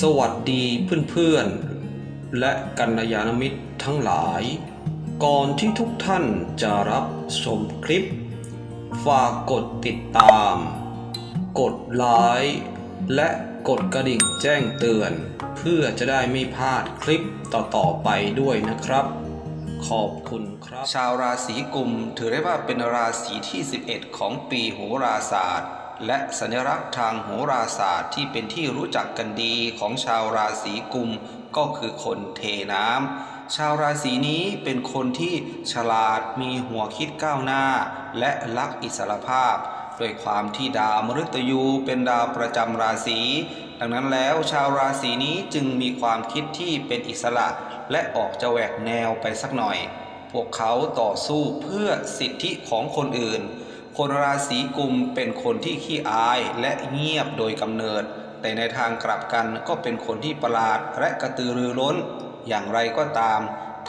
สวัสดีเพื่อนๆ และกัลยาณมิตรทั้งหลาย ก่อนที่ทุกท่านจะรับชมคลิป ฝากกดติดตาม กดไลค์และกดกระดิ่งแจ้งเตือน เพื่อจะได้ไม่พลาดคลิปต่อๆไปด้วยนะครับ ขอบคุณครับ ชาวราศีกุมถือได้ว่าเป็นราศีที่ 11 ของปีโหราศาสตร์ และสัญลักษณ์ทางโหราศาสตร์ที่เป็นที่รู้จักกันดีของชาวราศีกุมก็คือคนเทน้ำชาวราศีนี้เป็นคนที่ฉลาดมีหัวคิดก้าวหน้า และรักอิสรภาพด้วยความที่ดาวมฤตยูเป็นดาวประจำราศีดังนั้นแล้วชาวราศีนี้จึงมีความคิดที่เป็นอิสระและออกจะแหวกแนวไปสักหน่อย พวกเขาต่อสู้เพื่อสิทธิของคนอื่น คนราศีกุมเป็นคนที่ขี้อายและเงียบโดยกำเนิด แต่ในทางกลับกันก็เป็นคนที่ประหลาดและกระตือรือร้น อย่างไรก็ตาม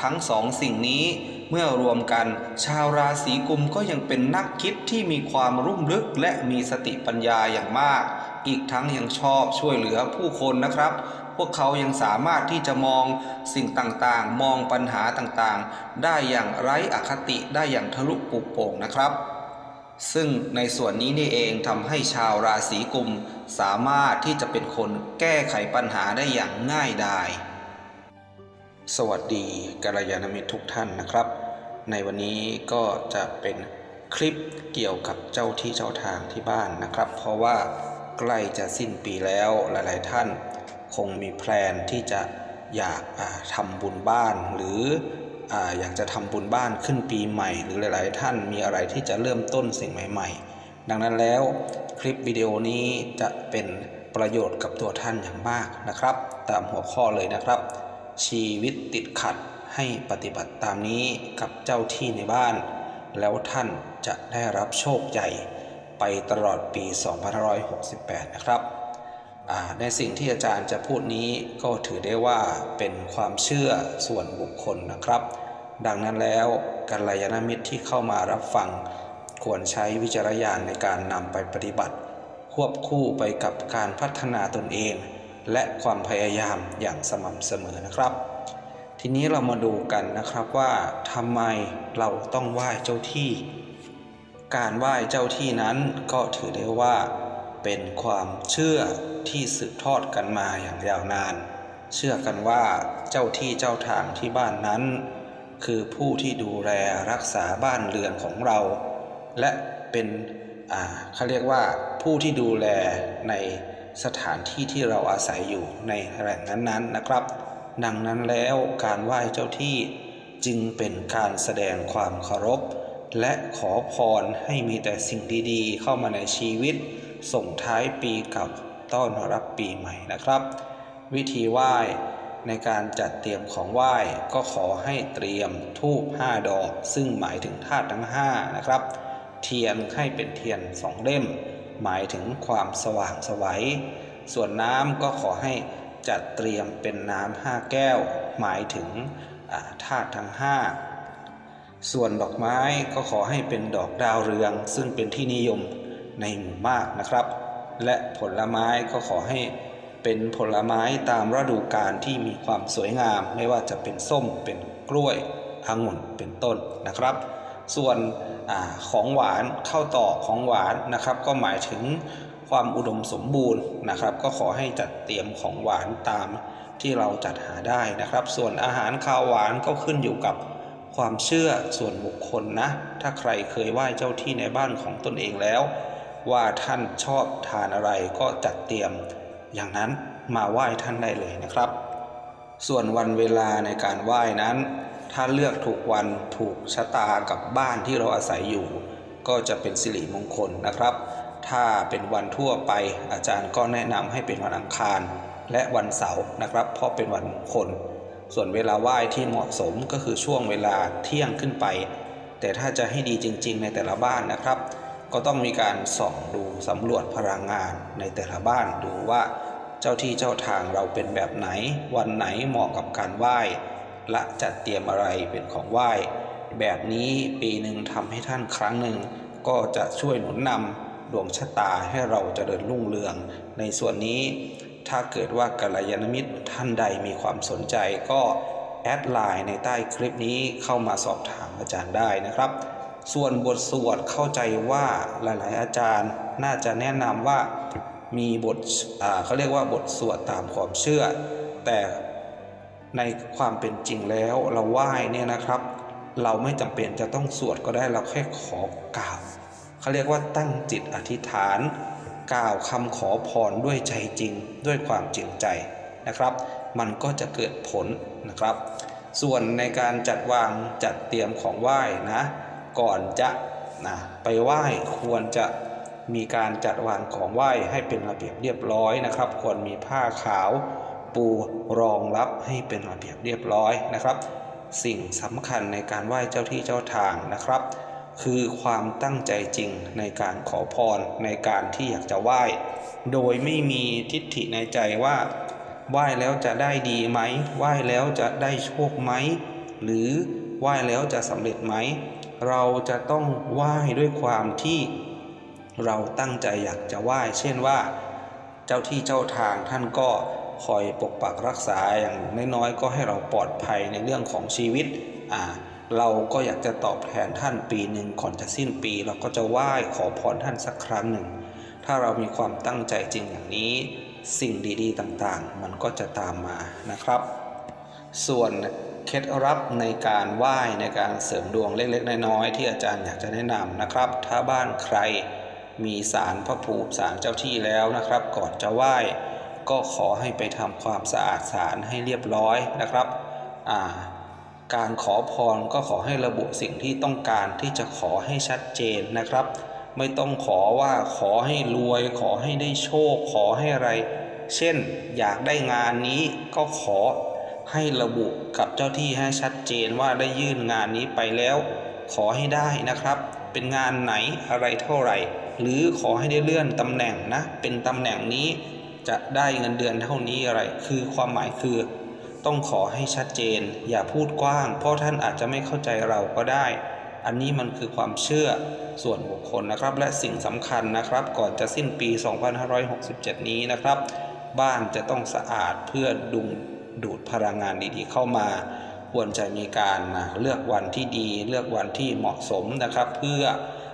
ทั้งสองสิ่งนี้เมื่อรวมกัน ชาวราศีกุมก็ยังเป็นนักคิดที่มีความรุ่มลึกและมีสติปัญญาอย่างมาก อีกทั้งยังชอบช่วยเหลือผู้คนนะครับ พวกเขายังสามารถที่จะมองสิ่งต่างๆ มองปัญหาต่างๆ ได้อย่างไร้อคติได้อย่างทะลุปุโป่งนะครับ ซึ่งในส่วนนี้นี่เองทำให้ชาวราศีกุม สามารถที่จะเป็นคนแก้ไขปัญหาได้อย่างง่ายดายสวัสดีกัลยาณมิตรทุกท่านนะครับ ในวันนี้ก็จะเป็นคลิปเกี่ยวกับเจ้าที่เจ้าทางที่บ้านนะครับ เพราะว่าใกล้จะสิ้นปีแล้วหลาย ๆ ท่าน คงมีแพลนที่จะอยากทำบุญบ้านหรือ อ่าอยากจะทำบุญบ้านขึ้นปีใหม่ หรือหลาย ๆ ท่านมีอะไรที่จะเริ่มต้นสิ่งใหม่ ๆ ดังนั้นแล้วคลิปวิดีโอนี้จะเป็นประโยชน์กับตัวท่านอย่างมากนะครับ ตามหัวข้อเลยนะครับ ชีวิตติดขัดให้ปฏิบัติตามนี้กับเจ้าที่ในบ้าน แล้วท่านจะได้รับโชคใหญ่ไปตลอดปี 2568 นะครับในสิ่งที่อาจารย์จะพูดนี้ก็ถือได้ว่าเป็นความเชื่อส่วนบุคคลนะครับ ดังนั้นแล้วกัลยาณมิตรที่เข้ามารับฟัง ควรใช้วิจารณญาณในการนำไปปฏิบัติ ควบคู่ไปกับการพัฒนาตนเอง และความพยายามอย่างสม่ำเสมอนะครับ ทีนี้เรามาดูกันนะครับว่าทำไมเราต้องไหว้เจ้าที่ การไหว้เจ้าที่นั้นก็ถือได้ว่า เป็นความเชื่อที่สืบทอดกันมาอย่างยาวนาน เชื่อกันว่าเจ้าที่เจ้าทางที่บ้านนั้น คือผู้ที่ดูแลรักษาบ้านเรือนของเรา และเป็นเขาเรียกว่าผู้ที่ดูแลในสถานที่ที่เราอาศัยอยู่ในแหล่งนั้นๆนะครับ ดังนั้นแล้วการไหว้เจ้าที่จึงเป็นการแสดงความเคารพ และขอพรให้มีแต่สิ่งดีๆ เข้ามาในชีวิต ส่งท้ายปีเกับต้อนรับปีใหม่นะครับ วิธีไหว้ ในการจัดเตรียมของไหว้ก็ขอให้เตรียมทูบ5ดอก ซึ่งหมายถึงธาตุทั้ง5นะครับ เทียนให้เป็นเทียนสองเล่ม หมายถึงความสว่างสวัย ส่วนน้ำก็ขอให้จัดเตรียมเป็นน้ำห้าแก้ว หมายถึงาธาตุทั้ง5ส่วนดอกไม้ก็ขอให้เป็นดอกดาวเรือง ซึ่งเป็นที่นิยมในหมู่มากนะครับ และผลไม้ก็ขอให้ เป็นผลไม้ตามฤดูกาลที่มีความสวยงาม ไม่ว่าจะเป็นส้มเป็นกล้วยองุ่นเป็นต้นนะครับ ส่วนอของหวานข้าวตอกของหวานนะครับ ก็หมายถึงความอุดมสมบูรณ์นะครับ ก็ขอให้จัดเตรียมของหวานตามที่เราจัดหาได้นะครับ ส่วนอาหารข้าวหวานก็ขึ้นอยู่กับความเชื่อส่วนบุคคลนะ ถ้าใครเคยไหว้เจ้าที่ในบ้านของตนเองแล้ว ว่าท่านชอบทานอะไรก็จัดเตรียม อย่างนั้นมาไหว้ท่านได้เลยนะครับ ส่วนวันเวลาในการไหว้นั้น ถ้าเลือกถูกวันถูกชะตากับบ้านที่เราอาศัยอยู่ ก็จะเป็นสิริมงคลนะครับ ถ้าเป็นวันทั่วไปอาจารย์ก็แนะนำให้เป็นวันอังคาร และวันเสาร์นะครับ เพราะเป็นวันมงคล ส่วนเวลาไหว้ที่เหมาะสมก็คือช่วงเวลาเที่ยงขึ้นไป แต่ถ้าจะให้ดีจริง ๆ ในแต่ละบ้านนะครับ ก็ต้องมีการส่องดูสำรวจพลังงานในแต่ละบ้านดูว่าเจ้าที่เจ้าทางเราเป็นแบบไหน วันไหนเหมาะกับการไหว้ และจัดเตรียมอะไรเป็นของไหว้ แบบนี้ปีหนึ่งทำให้ท่านครั้งหนึ่ง ก็จะช่วยหนุนนำดวงชะตาให้เราเจริญรุ่งเรือง ในส่วนนี้ถ้าเกิดว่ากัลยาณมิตรท่านใดมีความสนใจก็แอดไลน์ในใต้คลิปนี้เข้ามาสอบถามอาจารย์ได้นะครับ ส่วนบทสวดเข้าใจว่าหลาย ๆ อาจารย์น่าจะแนะนำว่ามีบทเขาเรียกว่าบทสวดตามความเชื่อ แต่ในความเป็นจริงแล้วเราไหว้เนี่ยนะครับ เราไม่จำเป็นจะต้องสวดก็ได้เราแค่ขอกล่าวเขาเรียกว่าตั้งจิตอธิษฐาน กล่าวคำขอพรด้วยใจจริงด้วยความจริงใจนะครับ มันก็จะเกิดผลนะครับ ส่วนในการจัดวางจัดเตรียมของไหว้นะ ก่อนจะนะไปไหว้ควรจะมีการจัดวางของไหว้ให้เป็นระเบียบเรียบร้อยนะครับ ควรมีผ้าขาวปูรองรับให้เป็นระเบียบเรียบร้อยนะครับ สิ่งสำคัญในการไหว้เจ้าที่เจ้าทางนะครับ คือความตั้งใจจริงในการขอพรในการที่อยากจะไหว้ โดยไม่มีทิฏฐิในใจว่าไหว้แล้วจะได้ดีไหมไหว้แล้วจะได้โชคไหมหรือไหว้แล้วจะสำเร็จไหม เราจะต้องไหว้ด้วยความที่เราตั้งใจอยากจะไหว้ เช่นว่าเจ้าที่เจ้าทางท่านก็คอยปกปักรักษาอย่างน้อยๆก็ให้เราปลอดภัยในเรื่องของชีวิตอ่าเราก็อยากจะตอบแทนท่านปีหนึ่งก่อนจะสิ้นปี เราก็จะไหว้ขอพรท่านสักครั้งหนึ่ง ถ้าเรามีความตั้งใจจริงอย่างนี้ สิ่งดีๆต่างๆ มันก็จะตามมานะครับ ส่วน เคล็ดลับในการไหว้ในการเสริมดวงเล็กๆ น้อยๆที่อาจารย์อยากจะแนะนำนะครับ ถ้าบ้านใครมีศาลพระภูมิศาลเจ้าที่แล้วนะครับ ก่อนจะไหว้ก็ขอให้ไปทำความสะอาดศาลให้เรียบร้อยนะครับาการขอพรก็ขอให้ระบุสิ่งที่ต้องการที่จะขอให้ชัดเจนนะครับ ไม่ต้องขอว่าขอให้รวย ขอให้ได้โชค ขอให้อะไร เช่น อยากได้งานนี้ก็ขอ ให้ระบุกับเจ้าที่ให้ชัดเจนว่าได้ยื่นงานนี้ไปแล้ว ขอให้ได้นะครับ เป็นงานไหนอะไรเท่าไหร่ หรือขอให้ได้เลื่อนตำแหน่งนะ เป็นตำแหน่งนี้จะได้เงินเดือนเท่านี้อะไร คือความหมายคือ ต้องขอให้ชัดเจน อย่าพูดกว้าง เพราะท่านอาจจะไม่เข้าใจเราก็ได้ อันนี้มันคือความเชื่อส่วนบุคคลนะครับ และสิ่งสำคัญนะครับ ก่อนจะสิ้นปี 2567 นี้นะครับ บ้านจะต้องสะอาดเพื่อดุง ดูดพลังงานดีๆ เข้ามาควรจะมีการนะเลือกวันที่ดี เลือกวันที่เหมาะสมนะครับ เพื่อ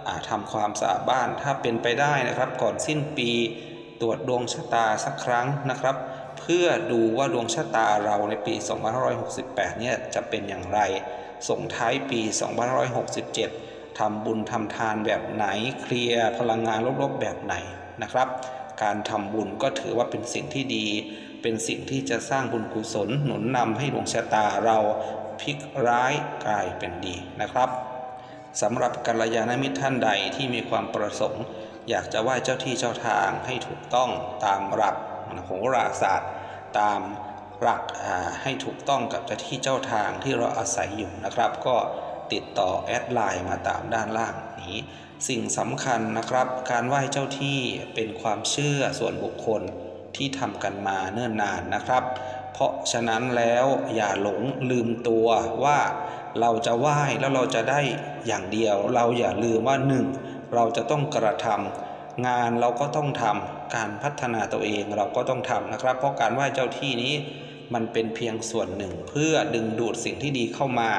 อทำความสะอาดบ้านถ้าเป็นไปได้นะครับ ก่อนสิ้นปีตรวจดวงชะตาสักครั้งนะครับ เพื่อดูว่าดวงชะตาเราในปี 2568 เนี่ยจะเป็นอย่างไร ส่งท้ายปี 2567ทำบุญทำทานแบบไหน เคลียร์พลังงานลบๆแบบไหน นะครับ การทำบุญก็ถือว่าเป็นสิ่งที่ดี เป็นสิ่งที่จะสร้างบุญกุศลหนุนนำให้ดวงชะตาเราพลิกร้ายกลายเป็นดีนะครับสำหรับกัลยาณมิตรท่านใดที่มีความประสงค์ อยากจะไหว้เจ้าที่เจ้าทางให้ถูกต้องตามหลักโหราศาสตร์ ตามหลักให้ถูกต้องกับเจ้าที่เจ้าทางที่เราอาศัยอยู่นะครับ ก็ติดต่อแอดไลน์มาตามด้านล่าง นี้ สิ่งสำคัญนะครับ การไหว้เจ้าที่เป็นความเชื่อส่วนบุคคลที่ทำกันมาเนิ่นนานนะครับ เพราะฉะนั้นแล้วอย่าหลงลืมตัวว่าเราจะไหว้แล้วเราจะได้อย่างเดียว เราอย่าลืมว่าหนึ่งเราจะต้องกระทำงานเราก็ต้องทำการพัฒนาตัวเองเราก็ต้องทำนะครับ เพราะการไหว้เจ้าที่นี้มันเป็นเพียงส่วนหนึ่งเพื่อดึงดูดสิ่งที่ดีเข้ามา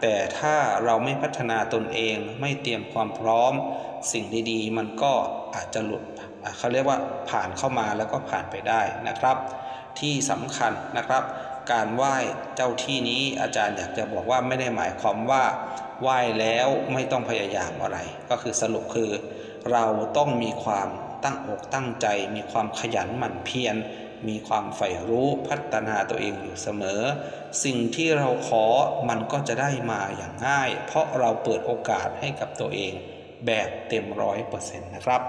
แต่ถ้าเราไม่พัฒนาตนเองไม่เตรียมความพร้อม สิ่งดีๆ มันก็อาจจะหลุดอะเขาเรียกว่าผ่านเข้ามาแล้วก็ผ่านไปได้นะครับ ที่สำคัญนะครับ การไหว้เจ้าที่นี้อาจารย์อยากจะบอกว่าไม่ได้หมายความว่าไหว้แล้วไม่ต้องพยายามอะไร ก็คือสรุปคือ เราต้องมีความตั้งอกตั้งใจ มีความขยันหมั่นเพียร มีความใฝ่รู้พัฒนาตัวเองอยู่เสมอ สิ่งที่เราขอมันก็จะได้มาอย่างง่าย เพราะเราเปิดโอกาสให้กับตัวเองแบบเต็มร้อยเปอร์เซ็นต์นะครับ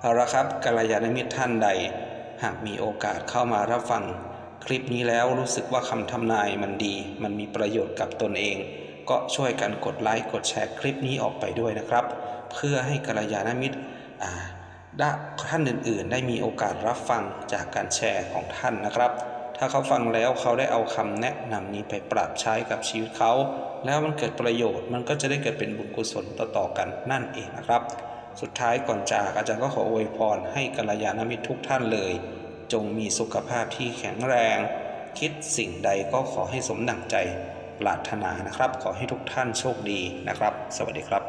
เอาละครับกัลยาณมิตรท่านใด หากมีโอกาสเข้ามารับฟังคลิปนี้แล้วรู้สึกว่าคำทำนายมันดี มันมีประโยชน์กับตนเอง ก็ช่วยกันกดไลค์กดแชร์คลิปนี้ออกไปด้วยนะครับ เพื่อให้กัลยาณมิตรอ่า ท่านอื่น ๆ ได้มีโอกาสรับฟังจากการแชร์ของท่านนะครับ ถ้าเขาฟังแล้วเขาได้เอาคำแนะนำนี้ไปปรับใช้กับชีวิตเขา แล้วมันเกิดประโยชน์ มันก็จะได้เกิดเป็นบุญกุศลต่อๆกันนั่นเองนะครับ สุดท้ายก่อนจากอาจารย์ก็ขออวยพรให้กัลยาณมิตรทุกท่านเลย จงมีสุขภาพที่แข็งแรง คิดสิ่งใดก็ขอให้สมดังใจปรารถนานะครับ ขอให้ทุกท่านโชคดีนะครับ สวัสดีครับ